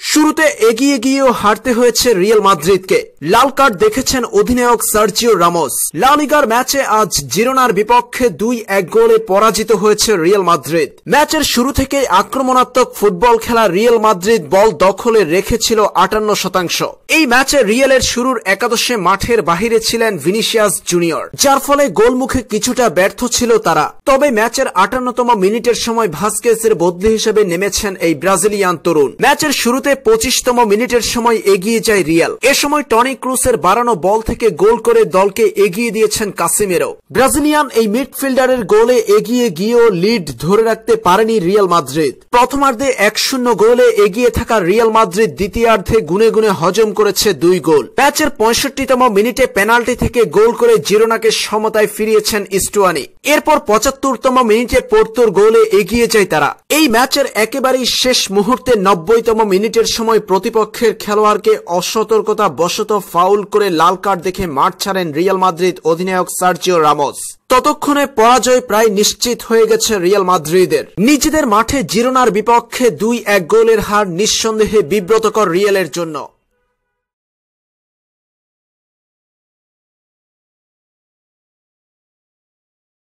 শুরুতে এগিয়ে গিয়েও হারতে হয়েছে রিয়াল মাদ্রিদকে। লাল কার্ড দেখেছেন অধিনায়ক সার্জিও রামোস। লালিগার ম্যাচে আজ জিরোনার বিপক্ষে দুই এক গোলে পরাজিত হয়েছে রিয়াল মাদ্রিদ। ম্যাচের শুরু থেকে আক্রমণাত্মক ফুটবল খেলা রিয়াল মাদ্রিদ বল দখলে রেখেছিল আটান্ন শতাংশ। এই ম্যাচে রিয়ালের শুরুর একাদশে মাঠের বাহিরে ছিলেন ভিনিসিয়াস জুনিয়র, যার ফলে গোলমুখে কিছুটা ব্যর্থ ছিল তারা। তবে ম্যাচের আটান্নতম মিনিটের সময় ভাস্কেসের বদলি হিসেবে নেমেছেন এই ব্রাজিলিয়ান তরুণ। ম্যাচের শুরুতে পঁচিশতম মিনিটের সময় এগিয়ে যায় রিয়াল। এ সময় টনি ক্রুসের বাড়ানো বল থেকে গোল করে দলকে এগিয়ে দিয়েছেন কাসিমেরো ব্রাজিলিয়ান এই মিডফিল্ডারের গোলে এগিয়ে গিয়েও লিড ধরে রাখতে পারেনি রিয়াল মাদ্রিদ। প্রথমার্ধে এক শূন্য গোলে এগিয়ে থাকা রিয়াল মাদ্রিদ দ্বিতীয়ার্ধে গুনে গুনে হজম করেছে দুই গোল। ম্যাচের পঁয়ষট্টিতম মিনিটে পেনাল্টি থেকে গোল করে জিরোনাকে সমতায় ফিরিয়েছেন ইস্টুয়ানি। এরপর পঁচাত্তরতম মিনিটে পোর্তোর গোলে এগিয়ে যায় তারা। এই ম্যাচের একেবারেই শেষ মুহূর্তে নব্বইতম মিনিটের সময় প্রতিপক্ষের খেলোয়াড়কে অসতর্কতা বশত ফাউল করে লাল কার্ড দেখে মাঠ ছাড়েন রিয়াল মাদ্রিদ অধিনায়ক সার্জিও রামোস। ততক্ষণে পরাজয় প্রায় নিশ্চিত হয়ে গেছে রিয়াল মাদ্রিদের। নিজেদের মাঠে জিরোনার বিপক্ষে দুই এক গোলের হার নিঃসন্দেহে বিব্রতকর রিয়ালের জন্য।